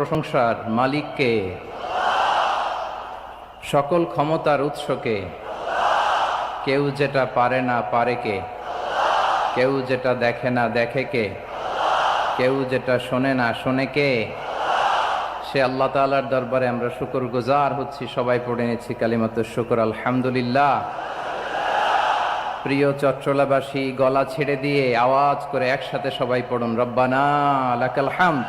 প্রশংসার মালিককে, সকল ক্ষমতার উৎসকে, কেউ যেটা পারে না পারে কে, কেউ যেটা দেখে না দেখে কে, কেউ যেটা শোনে না শোনে কে, সে আল্লাহ তাআলার দরবারে আমরা শুকর গুজার হচ্ছি, সবাই পড়ে নিচ্ছি কালিমাত শুকর, আলহামদুলিল্লাহ। প্রিয় চট্টলাবাসী গলা ছেড়ে দিয়ে আওয়াজ করে একসাথে সবাই পড়ুন, রব্বানা লাকাল হামদ।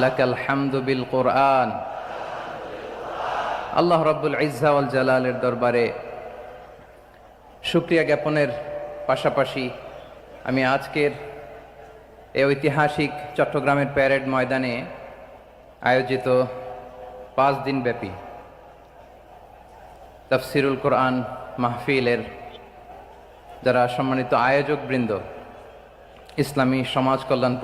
লাকাল হামদু বিল কোরআন। আল্লাহ রব্বুল ইজাউল জালালের দরবারে সুক্রিয়া জ্ঞাপনের পাশাপাশি আমি আজকের এই ঐতিহাসিক চট্টগ্রামের প্যারেড ময়দানে আয়োজিত পাঁচ দিন ব্যাপী তফসিরুল কোরআন মাহফিলের যারা সম্মানিত আয়োজক বৃন্দ ইসলামী সমাজ কল্যাণ